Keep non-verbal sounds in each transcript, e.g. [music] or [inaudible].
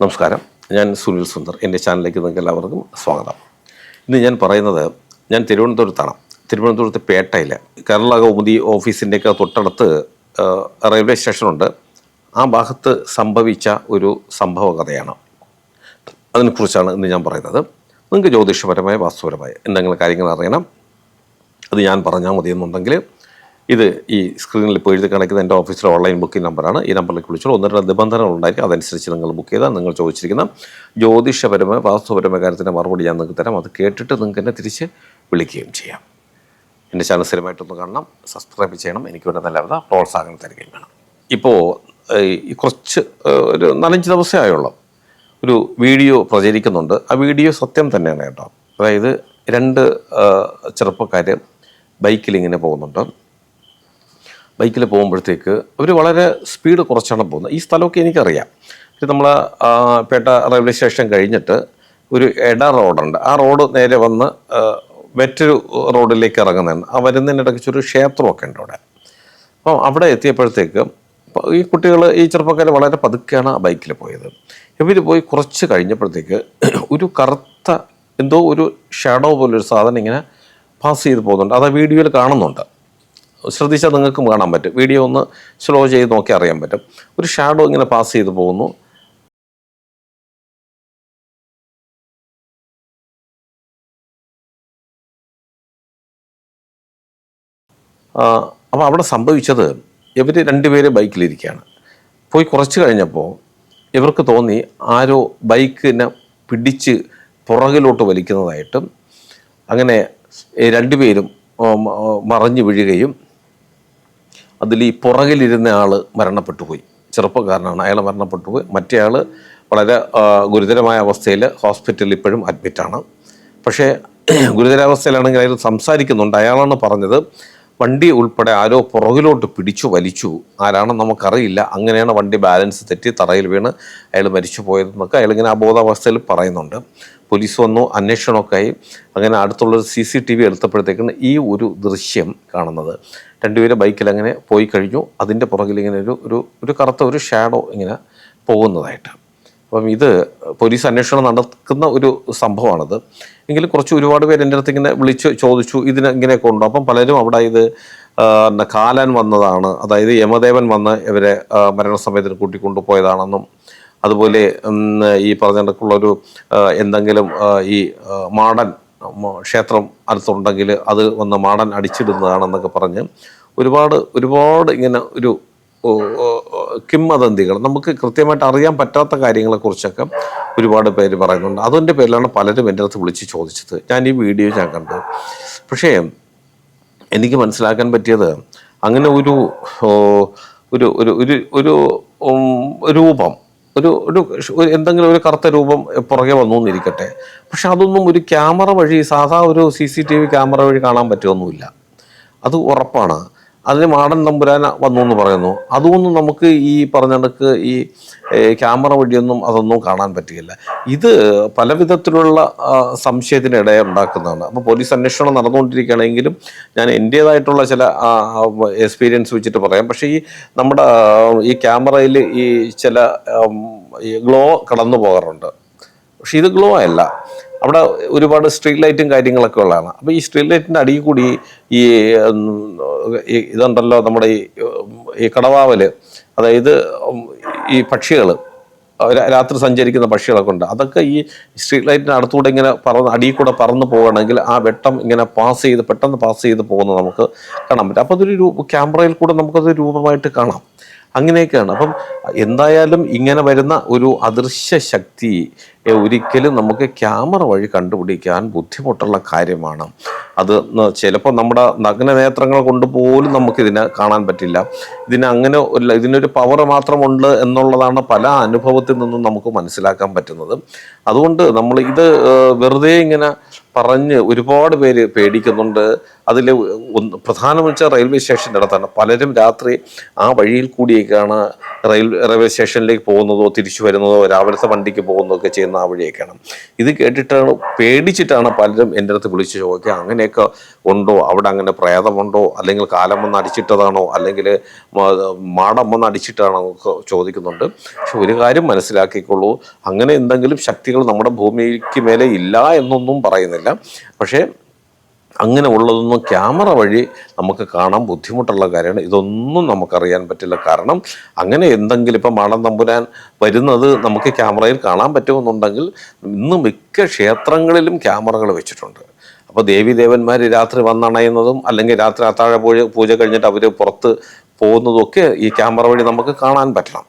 നമസ്കാരം. ഞാൻ സുനിൽ സുന്ദർ. എന്റെ ചാനലിലേക്ക് നിങ്ങൾക്ക് എല്ലാവർക്കും സ്വാഗതം. ഇന്ന് ഞാൻ പറയുന്നത് ഞാൻ തിരുവനന്തപുരത്താണ്. തിരുവനന്തപുരത്ത് പേട്ടയിൽ കേരള കൗമുദി ഓഫീസിന്റെയൊക്കെ തൊട്ടടുത്ത് റെയിൽവേ സ്റ്റേഷനുണ്ട്. ആ ഭാഗത്ത് സംഭവിച്ച ഒരു സംഭവ കഥയാണ് അതിനെക്കുറിച്ചാണ് ഇന്ന് ഞാൻ പറയുന്നത്. നിങ്ങൾക്ക് ജ്യോതിഷപരമായ വാസ്തുപരമായ എന്തെങ്കിലും കാര്യങ്ങൾ അറിയണം. അത് ഞാൻ പറഞ്ഞാൽ മതി എന്നുണ്ടെങ്കിൽ ഇത് ഈ സ്ക്രീനിൽ ഇപ്പോൾ എഴുതി കാണിക്കുന്ന എന്റെ ഓഫീസിലെ ഓൺലൈൻ ബുക്കിംഗ് നമ്പറാണ് ഈ നമ്പറിലേക്ക് വിളിച്ചോളൂ. ഒന്ന് രണ്ട് നിബന്ധനകൾ ഉണ്ടായിരിക്കും. അതനുസരിച്ച് നിങ്ങൾ ബുക്ക് ചെയ്താൽ നിങ്ങൾ ചോദിച്ചിരിക്കുന്ന ജ്യോതിഷപരമായ വാസ്തുപരമായ കാര്യത്തിന്റെ മറുപടി ഞാൻ നിങ്ങൾക്ക് തരാം. അത് കേട്ടിട്ട് നിങ്ങൾക്ക് എന്നെ തിരിച്ച് വിളിക്കുകയും ചെയ്യാം. എന്റെ ചാനൽ സ്ഥിരമായിട്ടൊന്ന് കാണണം. സബ്സ്ക്രൈബ് ചെയ്യണം. എനിക്ക് വേണ്ട നല്ല പ്രോത്സാഹനം തരികയും വേണം. ഇപ്പോൾ ഈ കുറച്ച് ഒരു നാലഞ്ച് ദിവസമേ ആയുള്ളൂ. ഒരു വീഡിയോ പ്രചരിക്കുന്നുണ്ട്. ആ വീഡിയോ സത്യം തന്നെയാണ് കേട്ടോ. അതായത് രണ്ട് ചെറുപ്പക്കാർ ബൈക്കിൽ ഇങ്ങനെ പോകുന്നുണ്ട്. ബൈക്കിൽ പോകുമ്പോഴത്തേക്ക് അവർ വളരെ സ്പീഡ് കുറച്ചാണ് പോകുന്നത്. ഈ സ്ഥലമൊക്കെ എനിക്കറിയാം. ഇത് നമ്മൾ പേട്ട റെയിൽവേ സ്റ്റേഷൻ കഴിഞ്ഞിട്ട് ഒരു എട റോഡുണ്ട്. ആ റോഡ് നേരെ വന്ന് മറ്റൊരു റോഡിലേക്ക് ഇറങ്ങുന്നതാണ്. ആ വരുന്നതിനിടയ്ക്ക് ഒരു ക്ഷേത്രമൊക്കെ ഉണ്ട് അവിടെ. അപ്പം അവിടെ എത്തിയപ്പോഴത്തേക്ക് ഈ കുട്ടികൾ ഈ ചെറുപ്പക്കാർ വളരെ പതുക്കെയാണ് ആ ബൈക്കിൽ പോയത്. ഇവർ പോയി കുറച്ച് കഴിഞ്ഞപ്പോഴത്തേക്ക് ഒരു കറുത്ത എന്തോ ഒരു ഷാഡോ പോലൊരു സാധനം ഇങ്ങനെ പാസ് ചെയ്ത് പോകുന്നുണ്ട്. അത് വീഡിയോയിൽ കാണുന്നുണ്ട്. ശ്രദ്ധിച്ചാൽ നിങ്ങൾക്കും കാണാൻ പറ്റും. വീഡിയോ ഒന്ന് സ്ലോ ചെയ്ത് നോക്കി അറിയാൻ പറ്റും. ഒരു ഷാഡോ ഇങ്ങനെ പാസ് ചെയ്ത് പോകുന്നു. അപ്പോൾ അവിടെ സംഭവിച്ചത് ഇവർ രണ്ടുപേര് ബൈക്കിലിരിക്കുകയാണ്. പോയി കുറച്ച് കഴിഞ്ഞപ്പോൾ ഇവർക്ക് തോന്നി ആരോ ബൈക്കിനെ പിടിച്ച് പുറകിലോട്ട് വലിക്കുന്നതായിട്ടും അങ്ങനെ രണ്ടുപേരും മറഞ്ഞു വീഴുകയും അതിൽ ഈ പുറകിലിരുന്ന ആൾ മരണപ്പെട്ടു പോയി ചെറുപ്പക്കാരനാണ്. അയാൾ മരണപ്പെട്ടു പോയി മറ്റേ ആൾ വളരെ ഗുരുതരമായ അവസ്ഥയിൽ ഹോസ്പിറ്റലിൽ ഇപ്പോഴും അഡ്മിറ്റാണ് പക്ഷേ [clears throat] ഗുരുതരാവസ്ഥയിലാണെങ്കിൽ അയാൾ സംസാരിക്കുന്നുണ്ട്. അയാളാണ് പറഞ്ഞത് വണ്ടി ഉൾപ്പെടെ ആരോ പുറകിലോട്ട് പിടിച്ചു വലിച്ചു. ആരാണെന്ന് നമുക്കറിയില്ല. അങ്ങനെയാണ് വണ്ടി ബാലൻസ് തെറ്റി തറയിൽ വീണ് അയാൾ മരിച്ചു പോയതെന്നൊക്കെ അയാൾ ഇങ്ങനെ അബോധാവസ്ഥയിൽ പറയുന്നുണ്ട്. പോലീസ് വന്നു അന്വേഷണമൊക്കെ ആയി അങ്ങനെ അടുത്തുള്ളൊരു സി സി ടി വി എടുത്തപ്പോഴത്തേക്കാണ് ഈ ഒരു ദൃശ്യം കാണുന്നത്. രണ്ടുപേരും ബൈക്കിൽ അങ്ങനെ പോയി കഴിഞ്ഞു. അതിന്റെ പുറകിൽ ഇങ്ങനെ ഒരു ഒരു ഒരു കറുത്ത ഒരു ഷാഡോ ഇങ്ങനെ പോകുന്നതായിട്ട്. അപ്പം ഇത് പോലീസ് അന്വേഷണം നടക്കുന്ന ഒരു സംഭവമാണത്. എങ്കിലും കുറച്ച് ഒരുപാട് പേര് എന്റെ അടുത്ത് ഇങ്ങനെ വിളിച്ച് ചോദിച്ചു ഇതിന് ഇങ്ങനെയൊക്കെ ഉണ്ടോ? അപ്പം പലരും അവിടെ ഇത് കാലൻ വന്നതാണ്. അതായത് യമദേവൻ വന്ന് ഇവരെ മരണസമയത്തിന് കൂട്ടിക്കൊണ്ടുപോയതാണെന്നും അതുപോലെ ഈ പറഞ്ഞ കണക്കുള്ളൊരു എന്തെങ്കിലും ഈ മാടൻ ക്ഷേത്രം അടുത്തുണ്ടെങ്കിൽ അത് വന്ന് മാടൻ അടിച്ചിടുന്നതാണെന്നൊക്കെ പറഞ്ഞ് ഒരുപാട് ഒരുപാട് ഇങ്ങനെ ഒരു കിംവദന്തികൾ നമുക്ക് കൃത്യമായിട്ട് അറിയാൻ പറ്റാത്ത കാര്യങ്ങളെക്കുറിച്ചൊക്കെ ഒരുപാട് പേര് പറയുന്നുണ്ട്. അതിന്റെ പേരിലാണ് പലരും എന്റെ അടുത്ത് വിളിച്ച് ചോദിച്ചത്. ഞാൻ ഈ വീഡിയോ ഞാൻ കണ്ടു. പക്ഷേ എനിക്ക് മനസ്സിലാക്കാൻ പറ്റിയത് അങ്ങനെ ഒരു ഒരു ഒരു ഒരു രൂപം ഒരു ഒരു എന്തെങ്കിലും ഒരു കറുത്ത രൂപം പുറകെ വന്നു എന്നിരിക്കട്ടെ പക്ഷെ അതൊന്നും ഒരു ക്യാമറ വഴി സാധാ ഒരു C C T V camera വഴി കാണാൻ പറ്റുമൊന്നുമില്ല അത് ഉറപ്പാണ്. അതിന് മാടൻ തമ്പുരാൻ വന്നു എന്ന് പറയുന്നു. അതൊന്നും നമുക്ക് ഈ പറഞ്ഞ കണക്ക് ഈ ക്യാമറ വഴിയൊന്നും അതൊന്നും കാണാൻ പറ്റുകയില്ല. ഇത് പല വിധത്തിലുള്ള സംശയത്തിന് ഇടയെ ഉണ്ടാക്കുന്നതാണ്. അപ്പോൾ പോലീസ് അന്വേഷണം നടന്നുകൊണ്ടിരിക്കുകയാണെങ്കിലും ഞാൻ എന്റേതായിട്ടുള്ള ചില എക്സ്പീരിയൻസ് വെച്ചിട്ട് പറയാം. പക്ഷേ ഈ നമ്മുടെ ഈ ക്യാമറയിൽ ഈ ചില ഗ്ലോ കടന്നു പോകാറുണ്ട്. പക്ഷെ ഇത് ഗ്ലോ അല്ല. അവിടെ ഒരുപാട് സ്ട്രീറ്റ് ലൈറ്റും കാര്യങ്ങളൊക്കെ ഉള്ളതാണ്. അപ്പോൾ ഈ സ്ട്രീറ്റ് ലൈറ്റിന്റെ അടിയിൽ കൂടി ഈ ഇതുണ്ടല്ലോ നമ്മുടെ ഈ ഈ കടവാവൽ അതായത് ഈ പക്ഷികൾ രാത്രി സഞ്ചരിക്കുന്ന പക്ഷികളൊക്കെ ഉണ്ട്. അതൊക്കെ ഈ സ്ട്രീറ്റ് ലൈറ്റിന് അടുത്തൂടെ ഇങ്ങനെ പറന്ന് അടിയിൽ കൂടെ പറന്ന് പോവുകയാണെങ്കിൽ ആ വെട്ടം ഇങ്ങനെ പാസ് ചെയ്ത് പെട്ടെന്ന് പാസ് ചെയ്ത് പോകുന്നത് നമുക്ക് കാണാൻ പറ്റും. അപ്പോൾ അതൊരു ക്യാമറയിൽ കൂടെ നമുക്കത് രൂപമായിട്ട് കാണാം. അങ്ങനെയൊക്കെയാണ്. അപ്പം എന്തായാലും ഇങ്ങനെ വരുന്ന ഒരു അദൃശ്യ ശക്തി ഒരിക്കലും നമുക്ക് ക്യാമറ വഴി കണ്ടുപിടിക്കാൻ ബുദ്ധിമുട്ടുള്ള കാര്യമാണ്. അത് ചിലപ്പോൾ നമ്മുടെ നഗ്നനേത്രങ്ങൾ കൊണ്ട് പോലും നമുക്കിതിനെ കാണാൻ പറ്റില്ല. ഇതിന് അങ്ങനെ ഇതിനൊരു പവർ മാത്രമുണ്ട് എന്നുള്ളതാണ് പല അനുഭവത്തിൽ നിന്നും നമുക്ക് മനസ്സിലാക്കാൻ പറ്റുന്നത്. അതുകൊണ്ട് നമ്മൾ ഇത് വെറുതെ ഇങ്ങനെ പറഞ്ഞ് ഒരുപാട് പേര് പേടിക്കുന്നുണ്ട്. അതിൽ ഒന്ന് പ്രധാനം വെച്ചാൽ റെയിൽവേ സ്റ്റേഷന്റെ അടുത്താണ്. പലരും രാത്രി ആ വഴിയിൽ കൂടിയൊക്കെയാണ് റെയിൽ റെയിൽവേ സ്റ്റേഷനിലേക്ക് പോകുന്നതോ തിരിച്ചു വരുന്നതോ രാവിലത്തെ വണ്ടിക്ക് പോകുന്നതോ ഒക്കെ ചെയ്യുന്ന ആ വഴിയൊക്കെയാണ്. ഇത് കേട്ടിട്ടാണ് പേടിച്ചിട്ടാണ് പലരും എന്റെ അടുത്ത് വിളിച്ച് ചോദിക്കുക അങ്ങനെയൊക്കെ ഉണ്ടോ? അവിടെ അങ്ങനെ പ്രേതമുണ്ടോ? അല്ലെങ്കിൽ കാലം വന്ന് അടിച്ചിട്ടതാണോ? അല്ലെങ്കിൽ മാടം വന്ന് അടിച്ചിട്ടാണോ? ചോദിക്കുന്നുണ്ട്. പക്ഷെ ഒരു കാര്യം മനസ്സിലാക്കിക്കൊള്ളൂ അങ്ങനെ എന്തെങ്കിലും ശക്തികൾ നമ്മുടെ ഭൂമിക്ക് മേലെ ഇല്ല എന്നൊന്നും പറയുന്നില്ല. പക്ഷേ അങ്ങനെ ഉള്ളതൊന്നും ക്യാമറ വഴി നമുക്ക് കാണാൻ ബുദ്ധിമുട്ടുള്ള കാര്യമാണ്. ഇതൊന്നും നമുക്കറിയാൻ പറ്റില്ല. കാരണം അങ്ങനെ എന്തെങ്കിലും ഇപ്പം മാടം തമ്പുരാൻ വരുന്നത് നമുക്ക് ക്യാമറയിൽ കാണാൻ പറ്റുമെന്നുണ്ടെങ്കിൽ ഇന്ന് മിക്ക ക്ഷേത്രങ്ങളിലും ക്യാമറകൾ വെച്ചിട്ടുണ്ട്. അപ്പോൾ ദേവീദേവന്മാർ രാത്രി വന്നണയുന്നതും അല്ലെങ്കിൽ രാത്രി അത്താഴ പൂജ പൂജ കഴിഞ്ഞിട്ട് അവർ പുറത്ത് പോകുന്നതും ഒക്കെ ഈ ക്യാമറ വഴി നമുക്ക് കാണാൻ പറ്റണം.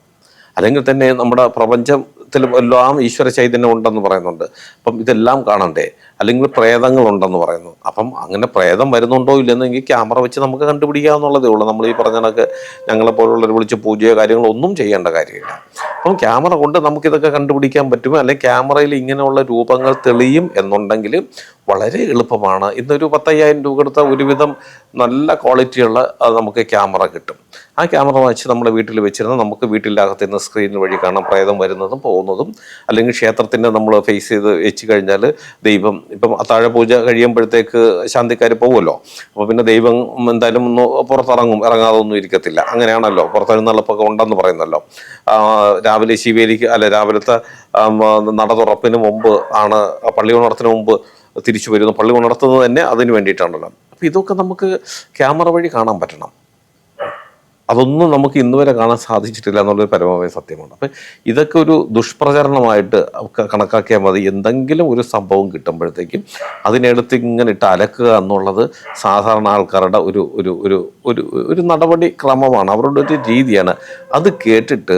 അല്ലെങ്കിൽ തന്നെ നമ്മുടെ പ്രപഞ്ചത്തിൽ എല്ലാം ഈശ്വര ചൈതന്യം ഉണ്ടെന്ന് പറയുന്നുണ്ട്. അപ്പം ഇതെല്ലാം കാണണ്ടേ? അല്ലെങ്കിൽ പ്രേതങ്ങൾ ഉണ്ടെന്ന് പറയുന്നു. അപ്പം അങ്ങനെ പ്രേതം വരുന്നുണ്ടോ ഇല്ലെന്നെങ്കിൽ ക്യാമറ വെച്ച് നമുക്ക് കണ്ടുപിടിക്കാവുന്നുള്ളതേ ഉള്ളൂ. നമ്മൾ ഈ പറഞ്ഞ കണക്ക് ഞങ്ങളെ പോലുള്ളവർ വിളിച്ച് പൂജയോ കാര്യങ്ങളോ ഒന്നും ചെയ്യേണ്ട കാര്യമില്ല. അപ്പം ക്യാമറ കൊണ്ട് നമുക്കിതൊക്കെ കണ്ടുപിടിക്കാൻ പറ്റുമോ? അല്ലെങ്കിൽ ക്യാമറയിൽ ഇങ്ങനെയുള്ള രൂപങ്ങൾ തെളിയും എന്നുണ്ടെങ്കിൽ വളരെ എളുപ്പമാണ്. ഇന്നൊരു പത്തയ്യായിരം രൂപ കൊടുത്ത ഒരുവിധം നല്ല ക്വാളിറ്റിയുള്ള നമുക്ക് ക്യാമറ കിട്ടും. ആ ക്യാമറ വെച്ച് നമ്മുടെ വീട്ടിൽ വെച്ചിരുന്ന. നമുക്ക് വീട്ടിലകത്തുനിന്ന് സ്ക്രീൻ വഴി കാണാം. പ്രേതം വരുന്നതും പോകുന്നതും അല്ലെങ്കിൽ ക്ഷേത്രത്തിന്റെ നമ്മൾ ഫേസ് ചെയ്ത് വെച്ച് കഴിഞ്ഞാൽ ദൈവം ഇപ്പം അത്താഴ പൂജ കഴിയുമ്പോഴത്തേക്ക് ശാന്തിക്കാർ പോകുമല്ലോ അപ്പോൾ പിന്നെ ദൈവം എന്തായാലും ഒന്ന് പുറത്തിറങ്ങും. ഇറങ്ങാതെ ഒന്നും ഇരിക്കത്തില്ല. അങ്ങനെയാണല്ലോ. പുറത്തെഴുന്നള്ളപ്പൊക്കെ ഉണ്ടെന്ന് പറയുന്നല്ലോ. രാവിലെ ശിവേലിക്ക് അല്ല രാവിലത്തെ നട തുറപ്പിന് മുമ്പ് ആണ് പള്ളി ഉണർത്തിന് മുമ്പ് തിരിച്ചു വരുന്നു. പള്ളി ഉണർത്തുന്നത് തന്നെ അതിന് വേണ്ടിയിട്ടാണല്ലോ. അപ്പോൾ ഇതൊക്കെ നമുക്ക് ക്യാമറ വഴി കാണാൻ പറ്റണം. അതൊന്നും നമുക്ക് ഇന്ന് വരെ കാണാൻ സാധിച്ചിട്ടില്ല എന്നുള്ളൊരു പരമമായ സത്യമാണ്. അപ്പം ഇതൊക്കെ ഒരു ദുഷ്പ്രചരണമായിട്ട് കണക്കാക്കിയാൽ മതി. എന്തെങ്കിലും ഒരു സംഭവം കിട്ടുമ്പോഴത്തേക്കും അതിനെടുത്ത് ഇങ്ങനെ ഇട്ട് അലക്കുക എന്നുള്ളത് സാധാരണ ആൾക്കാരുടെ ഒരു ഒരു ഒരു ഒരു ഒരു നടപടി ക്രമമാണ്. അവരുടെ ഒരു രീതിയാണ്. അത് കേട്ടിട്ട്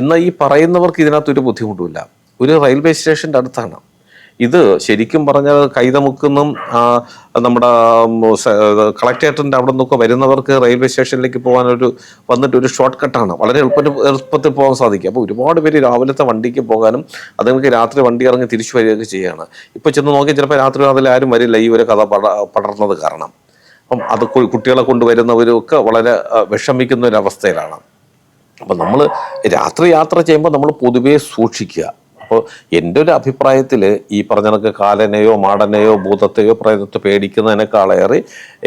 എന്നാൽ ഈ പറയുന്നവർക്ക് ഇതിനകത്തൊരു ബുദ്ധിമുട്ടുമില്ല. ഒരു റെയിൽവേ സ്റ്റേഷന്റെ അടുത്താണ്. ഇത് ശരിക്കും പറഞ്ഞാൽ കൈതമുക്കുന്നും നമ്മുടെ കളക്ടറേറ്റിന്റെ അവിടെ നിന്നൊക്കെ വരുന്നവർക്ക് റെയിൽവേ സ്റ്റേഷനിലേക്ക് പോകാനൊരു വന്നിട്ട് ഒരു ഷോർട്ട് കട്ടാണ് വളരെ എളുപ്പത്തിൽ എളുപ്പത്തിൽ പോകാൻ സാധിക്കും. അപ്പോൾ ഒരുപാട് പേര് രാവിലത്തെ വണ്ടിക്ക് പോകാനും അതുങ്ങൾക്ക് രാത്രി വണ്ടി ഇറങ്ങി തിരിച്ചു വരികയൊക്കെ ചെയ്യുകയാണ് ഇപ്പോൾ ചെന്ന് നോക്കി ചിലപ്പോൾ രാത്രി അതിൽ ആരും വരില്ല. ഈ ഒരു കഥ പട പടർന്നത് കാരണം. അപ്പം അത് കുട്ടികളെ കൊണ്ടുവരുന്നവരൊക്കെ വളരെ വിഷമിക്കുന്ന ഒരു അവസ്ഥയിലാണ്. അപ്പം നമ്മൾ രാത്രി യാത്ര ചെയ്യുമ്പോൾ നമ്മൾ പൊതുവേ സൂക്ഷിക്കുക. അപ്പോൾ എന്റെ ഒരു അഭിപ്രായത്തിൽ ഈ പറഞ്ഞ കണക്ക് കാലനെയോ മാടനെയോ ഭൂതത്തെയോ പ്രേതത്തെ പേടിക്കുന്നതിനേക്കാളേറെ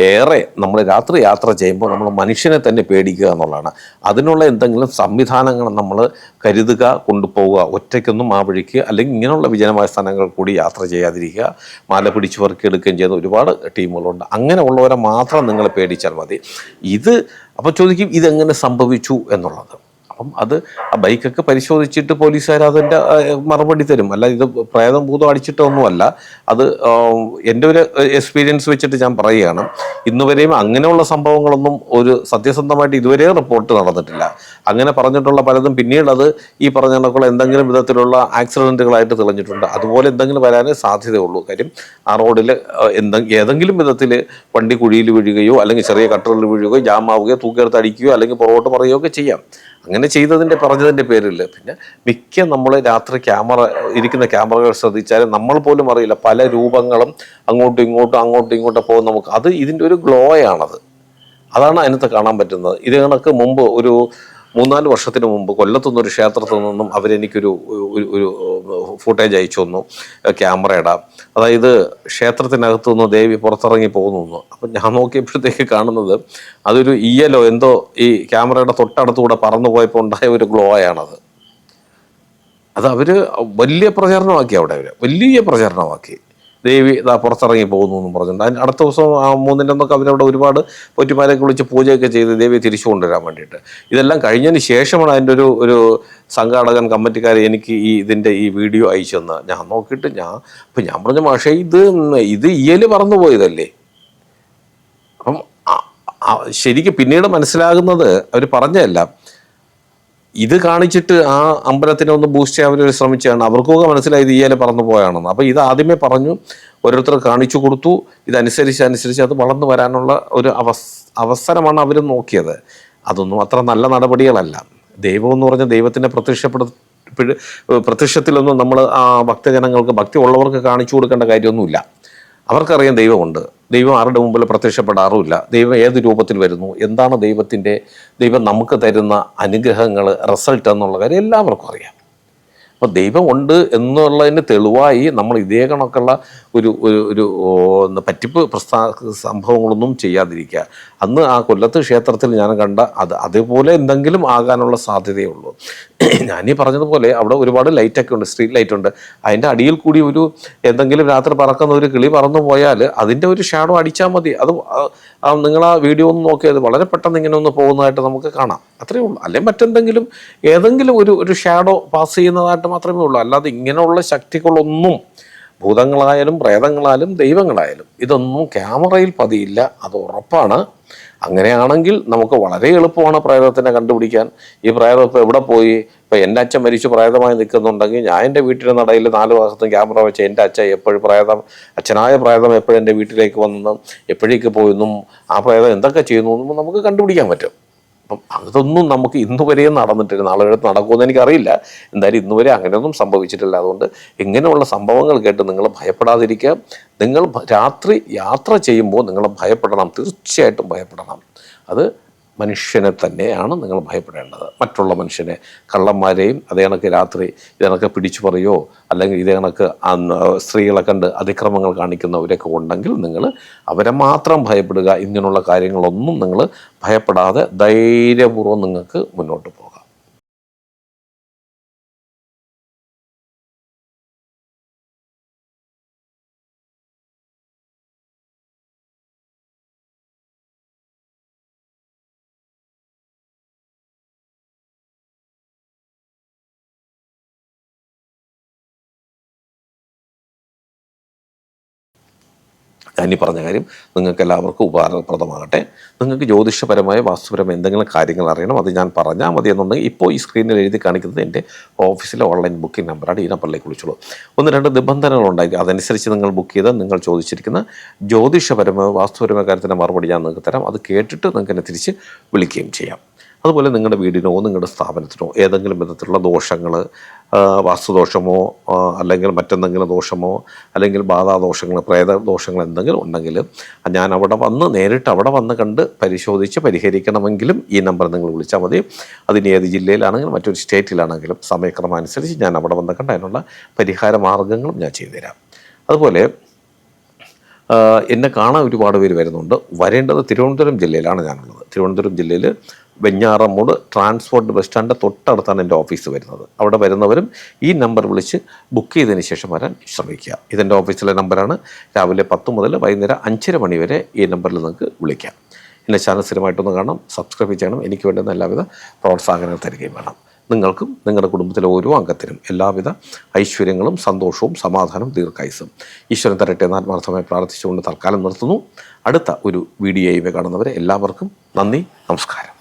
ഏറെ നമ്മൾ രാത്രി യാത്ര ചെയ്യുമ്പോൾ നമ്മൾ മനുഷ്യനെ തന്നെ പേടിക്കുക എന്നുള്ളതാണ്. അതിനുള്ള എന്തെങ്കിലും സംവിധാനങ്ങൾ നമ്മൾ കരുതുക കൊണ്ടുപോവുക ഒറ്റയ്ക്കൊന്നും ആ വഴിക്ക് അല്ലെങ്കിൽ ഇങ്ങനെയുള്ള വിജനമായ സ്ഥലങ്ങൾ കൂടി യാത്ര ചെയ്യാതിരിക്കുക മാല പിടിച്ച് വർക്കെടുക്കുകയും ചെയ്യുന്ന ഒരുപാട് ടീമുകളുണ്ട്. അങ്ങനെ ഉള്ളവരെ മാത്രം നിങ്ങൾ പേടിച്ചാൽ മതി. ഇത് അപ്പോൾ ചോദിക്കും ഇതെങ്ങനെ സംഭവിച്ചു എന്നുള്ളത്? അപ്പം അത് ആ ബൈക്കൊക്കെ പരിശോധിച്ചിട്ട് പോലീസുകാർ അതിന്റെ മറുപടി തരും. അല്ല ഇത് പ്രേതം ഭൂതം അടിച്ചിട്ടൊന്നുമല്ല. അത് എന്റെ ഒരു എക്സ്പീരിയൻസ് വെച്ചിട്ട് ഞാൻ പറയുകയാണ്. ഇന്നുവരെയും അങ്ങനെയുള്ള സംഭവങ്ങളൊന്നും ഒരു സത്യസന്ധമായിട്ട് ഇതുവരെ റിപ്പോർട്ട് നടന്നിട്ടില്ല. അങ്ങനെ പറഞ്ഞിട്ടുള്ള പലതും പിന്നീട് അത് ഈ പറഞ്ഞ കണക്കുള്ള എന്തെങ്കിലും വിധത്തിലുള്ള ആക്സിഡന്റുകളായിട്ട് തെളിഞ്ഞിട്ടുണ്ട്. അതുപോലെ എന്തെങ്കിലും വരാനേ സാധ്യതയുള്ളൂ. കാര്യം ആ റോഡിൽ എന്തെങ്കിലും ഏതെങ്കിലും വിധത്തിൽ വണ്ടി കുഴിയിൽ വീഴുകയോ അല്ലെങ്കിൽ ചെറിയ കട്ടറിൽ വീഴുകയോ ജാമാവുകയോ തൂക്കിയെടുത്ത് അടിക്കുകയോ അല്ലെങ്കിൽ പുറകോട്ട് പറയുകയോ ഒക്കെ ചെയ്യാം. അങ്ങനെ ചെയ്തതിന്റെ പറഞ്ഞതിന്റെ പേരില്ല പിന്നെ മിക്ക നമ്മൾ രാത്രി ക്യാമറ ഇരിക്കുന്ന ക്യാമറകൾ ശ്രദ്ധിച്ചാൽ നമ്മൾ പോലും അറിയില്ല പല രൂപങ്ങളും അങ്ങോട്ടും ഇങ്ങോട്ടും അങ്ങോട്ടും ഇങ്ങോട്ടും പോകും നമുക്ക് അത് ഇതിന്റെ ഒരു ഗ്ലോയാണത്. അതാണ് അതിനകത്ത് കാണാൻ പറ്റുന്നത്. ഇത് കണക്ക് മുമ്പ് ഒരു മൂന്നാൽ വർഷത്തിന് മുമ്പ് കൊല്ലത്തുനിന്ന് ഒരു ക്ഷേത്രത്തിൽ നിന്നും അവരെനിക്കൊരു ഒരു ഒരു ഫുട്ടേജ് അയച്ചു തന്നു ക്യാമറയുടെ അതായത് ക്ഷേത്രത്തിനകത്തു നിന്ന് ദേവി പുറത്തിറങ്ങി പോകുന്നു അപ്പം ഞാൻ നോക്കിയപ്പോഴത്തേക്ക് കാണുന്നത് അതൊരു ഇയലോ എന്തോ ഈ ക്യാമറയുടെ തൊട്ടടുത്തുകൂടെ പറന്നു പോയപ്പോൾ ഉണ്ടായ ഒരു ഗ്ലോ ആണത് അത് അവർ വലിയ പ്രചരണമാക്കി അവിടെ അവർ വലിയ പ്രചരണമാക്കി. ദേവി പുറത്തിറങ്ങി പോകുന്നു എന്ന് പറഞ്ഞിട്ടുണ്ട്. അടുത്ത ദിവസം ആ മൂന്നിന്റെ അന്നൊക്കെ അവരവിടെ ഒരുപാട് പൊറ്റിമാരെയൊക്കെ വിളിച്ച് പൂജയൊക്കെ ചെയ്ത് ദേവിയെ തിരിച്ചു കൊണ്ടുവരാൻ വേണ്ടിയിട്ട്. ഇതെല്ലാം കഴിഞ്ഞതിന് ശേഷമാണ് അതിന്റെ ഒരു ഒരു സംഘാടകൻ കമ്മിറ്റിക്കാർ എനിക്ക് ഈ ഇതിന്റെ ഈ വീഡിയോ അയച്ചു തന്ന. ഞാൻ നോക്കിയിട്ട് ഞാൻ അപ്പം ഞാൻ പറഞ്ഞു പക്ഷേ ഇത് ഇത് ഇയൽ പറന്നു പോയതല്ലേ അപ്പം ശരിക്കും പിന്നീട് മനസ്സിലാകുന്നത് അവർ പറഞ്ഞതല്ല. ഇത് കാണിച്ചിട്ട് ആ അമ്പലത്തിനെ ഒന്ന് ബൂസ്റ്റ് ചെയ്യാൻ അവർ ശ്രമിച്ചാണ് അവർക്കൊക്കെ മനസ്സിലായി ഇത് ഇയാലെ പറന്നു പോയാണെന്ന്. അപ്പോൾ ഇത് ആദ്യമേ പറഞ്ഞു ഓരോരുത്തർ കാണിച്ചു കൊടുത്തു. ഇതനുസരിച്ച് അനുസരിച്ച് അത് വളർന്നു വരാനുള്ള ഒരു അവസ് അവസരമാണ് അവർ നോക്കിയത്. അതൊന്നും അത്ര നല്ല നടപടികളല്ല. ദൈവം എന്ന് പറഞ്ഞാൽ ദൈവത്തിനെ പ്രത്യക്ഷപ്പെടു പ്രത്യക്ഷത്തിലൊന്നും നമ്മൾ ആ ഭക്തജനങ്ങൾക്ക് ഭക്തി ഉള്ളവർക്ക് കാണിച്ചു കൊടുക്കേണ്ട കാര്യമൊന്നുമില്ല. അവർക്കറിയാം ദൈവമുണ്ട്. ദൈവം ആരുടെ മുമ്പിൽ പ്രത്യക്ഷപ്പെടാറുമില്ല. ദൈവം ഏത് രൂപത്തിൽ വരുന്നു? എന്താണ് ദൈവത്തിന്റെ ദൈവം നമുക്ക് തരുന്ന അനുഗ്രഹങ്ങൾ റിസൾട്ട് എന്നുള്ള കാര്യം എല്ലാവർക്കും അറിയാം. അപ്പോൾ ദൈവമുണ്ട് എന്നുള്ളതിന് തെളിവായി നമ്മൾ ഇതേ കണക്കുള്ള ഒരു ഒരു ഒരു പറ്റിപ്പ് പ്രസ്ഥാ സംഭവങ്ങളൊന്നും ചെയ്യാതിരിക്കുക. അന്ന് ആ കൊല്ലത്ത് ക്ഷേത്രത്തിൽ ഞാൻ കണ്ട അത് അതേപോലെ എന്തെങ്കിലും ആകാനുള്ള സാധ്യതയുള്ളൂ ഞാനീ പറഞ്ഞതുപോലെ അവിടെ ഒരുപാട് ലൈറ്റൊക്കെ ഉണ്ട് സ്ട്രീറ്റ് ലൈറ്റ് ഉണ്ട് അതിന്റെ അടിയിൽ കൂടി ഒരു എന്തെങ്കിലും രാത്രി പറക്കുന്ന ഒരു കിളി പറന്നു പോയാൽ അതിന്റെ ഒരു ഷാഡോ അടിച്ചാൽ മതി. അത് നിങ്ങൾ ആ വീഡിയോ ഒന്ന് നോക്കിയത് വളരെ പെട്ടെന്ന് ഇങ്ങനെ ഒന്ന് പോകുന്നതായിട്ട് നമുക്ക് കാണാം. അത്രയേ ഉള്ളൂ. അല്ലെങ്കിൽ മറ്റെന്തെങ്കിലും ഏതെങ്കിലും ഒരു ഒരു ഷാഡോ പാസ് ചെയ്യുന്നതായിട്ട് മാത്രമേ ഉള്ളൂ. അല്ലാതെ ഇങ്ങനെയുള്ള ശക്തികളൊന്നും ഭൂതങ്ങളായാലും പ്രേതങ്ങളായാലും ദൈവങ്ങളായാലും ഇതൊന്നും ക്യാമറയിൽ പതിയില്ല. അത് ഉറപ്പാണ്. അങ്ങനെയാണെങ്കിൽ നമുക്ക് വളരെ എളുപ്പമാണ് പ്രേതത്തിനെ കണ്ടുപിടിക്കാൻ. ഈ പ്രേതം ഇപ്പോൾ എവിടെ പോയി? ഇപ്പോൾ എന്റെ അച്ഛൻ മരിച്ച് പ്രേതമായി നിൽക്കുന്നുണ്ടെങ്കിൽ ഞാൻ എന്റെ വീട്ടിലെ നടയിൽ നാല് ഭാഗത്തും ക്യാമറ വെച്ച് എന്റെ അച്ഛൻ എപ്പോഴും പ്രേതം അച്ഛനായ പ്രേതം എപ്പോഴും എന്റെ വീട്ടിലേക്ക് വന്നെന്നും എപ്പോഴേക്ക് പോയെന്നും ആ പ്രേതം എന്തൊക്കെ ചെയ്യുന്നു എന്നും നമുക്ക് കണ്ടുപിടിക്കാൻ പറ്റും. അപ്പം അതൊന്നും നമുക്ക് ഇന്നു വരെയും നടന്നിട്ടില്ല. നാളെ എടുത്ത് നടക്കുമെന്ന് എനിക്കറിയില്ല. എന്തായാലും ഇന്നു വരെ അങ്ങനെയൊന്നും സംഭവിച്ചിട്ടില്ല. അതുകൊണ്ട് ഇങ്ങനെയുള്ള സംഭവങ്ങൾ കേട്ട് നിങ്ങൾ ഭയപ്പെടാതിരിക്കുക. നിങ്ങൾ രാത്രി യാത്ര ചെയ്യുമ്പോൾ നിങ്ങൾ ഭയപ്പെടണം. തീർച്ചയായിട്ടും ഭയപ്പെടണം. അത് മനുഷ്യനെ തന്നെയാണ് നിങ്ങൾ ഭയപ്പെടേണ്ടത്. മറ്റുള്ള മനുഷ്യനെ കള്ളന്മാരെയും അതേ കണക്ക് രാത്രി ഇത് പിടിച്ചു പറയോ? അല്ലെങ്കിൽ ഇതേ കണക്ക് സ്ത്രീകളെ കണ്ട് അതിക്രമങ്ങൾ കാണിക്കുന്നവരൊക്കെ ഉണ്ടെങ്കിൽ നിങ്ങൾ അവരെ മാത്രം ഭയപ്പെടുക. ഇങ്ങനെയുള്ള കാര്യങ്ങളൊന്നും നിങ്ങൾ ഭയപ്പെടാതെ ധൈര്യപൂർവം നിങ്ങൾക്ക് മുന്നോട്ട് പോകാം. ഈ പറഞ്ഞ കാര്യം നിങ്ങൾക്ക് എല്ലാവർക്കും ഉപകാരപ്രദമാകട്ടെ. നിങ്ങൾക്ക് ജ്യോതിഷപരമായ വാസ്തുപരമായ എന്തെങ്കിലും കാര്യങ്ങൾ അറിയണം അത് ഞാൻ പറഞ്ഞാൽ മതി എന്നുണ്ടെങ്കിൽ ഇപ്പോൾ ഈ സ്ക്രീനിൽ എഴുതി കാണിക്കുന്നത് എന്റെ ഓഫീസിലെ ഓൺലൈൻ ബുക്കിംഗ് നമ്പറാണ് ഈ നമ്പറിലേക്ക് വിളിച്ചോളൂ. ഒന്ന് രണ്ട് നിബന്ധനകൾ ഉണ്ടായിരിക്കും അതനുസരിച്ച് നിങ്ങൾ ബുക്ക് ചെയ്ത് നിങ്ങൾ ചോദിച്ചിരിക്കുന്ന ജ്യോതിഷപരമായ വാസ്തുപരമായ കാര്യത്തിന്റെ മറുപടി ഞാൻ നിങ്ങൾക്ക് തരാം. അത് കേട്ടിട്ട് നിങ്ങൾക്ക് എന്നെ തിരിച്ച് വിളിക്കുകയും ചെയ്യാം. അതുപോലെ നിങ്ങളുടെ വീടിനോ നിങ്ങളുടെ സ്ഥാപനത്തിനോ ഏതെങ്കിലും വിധത്തിലുള്ള ദോഷങ്ങൾ വാസ്തുദോഷമോ അല്ലെങ്കിൽ മറ്റെന്തെങ്കിലും ദോഷമോ അല്ലെങ്കിൽ ബാധാദോഷങ്ങൾ പ്രേത ദോഷങ്ങൾ എന്തെങ്കിലും ഉണ്ടെങ്കിൽ ഞാൻ അവിടെ വന്ന് നേരിട്ട് അവിടെ വന്ന് കണ്ട് പരിശോധിച്ച് പരിഹരിക്കണമെങ്കിലും ഈ നമ്പർ നിങ്ങൾ വിളിച്ചാൽ മതി. അതിന് ഏത് ജില്ലയിലാണെങ്കിലും മറ്റൊരു സ്റ്റേറ്റിലാണെങ്കിലും സമയക്രമം അനുസരിച്ച് ഞാൻ അവിടെ വന്ന് കണ്ട് അതിനുള്ള പരിഹാര മാർഗങ്ങളും ഞാൻ ചെയ്തുതരാം അതുപോലെ എന്നെ കാണാൻ ഒരുപാട് പേര് വരുന്നുണ്ട്. വരേണ്ടത് തിരുവനന്തപുരം ജില്ലയിലാണ് ഞാനുള്ളത്. തിരുവനന്തപുരം ജില്ലയിൽ വെഞ്ഞാറമ്മൂട് ട്രാൻസ്പോർട്ട് ബസ് സ്റ്റാൻഡ് തൊട്ടടുത്താണ് എന്റെ ഓഫീസ് വരുന്നത്. അവിടെ വരുന്നവരും ഈ നമ്പർ വിളിച്ച് ബുക്ക് ചെയ്തതിന് ശേഷം വരാൻ ശ്രമിക്കുക. ഇതെന്റെ ഓഫീസിലെ നമ്പറാണ്. രാവിലെ പത്ത് മുതൽ വൈകുന്നേരം അഞ്ചര മണി വരെ ഈ നമ്പറിൽ നിങ്ങൾക്ക് വിളിക്കാം. എന്നെ ചാനൽ സ്ഥിരമായിട്ടൊന്ന് കാണണം സബ്സ്ക്രൈബ് ചെയ്യണം. എനിക്ക് വേണ്ടുന്ന എല്ലാവിധ പ്രോത്സാഹനങ്ങൾ തരികയും വേണം. നിങ്ങൾക്കും നിങ്ങളുടെ കുടുംബത്തിലെ ഓരോ അംഗത്തിനും എല്ലാവിധ ഐശ്വര്യങ്ങളും സന്തോഷവും സമാധാനവും ദീർഘായുസും ഈശ്വരൻ തരട്ടെ എന്ന് ആത്മാർത്ഥമായി പ്രാർത്ഥിച്ചുകൊണ്ട് തൽക്കാലം നിർത്തുന്നു. അടുത്ത ഒരു വീഡിയോയുമേ കാണുന്നവരെ എല്ലാവർക്കും നന്ദി നമസ്കാരം.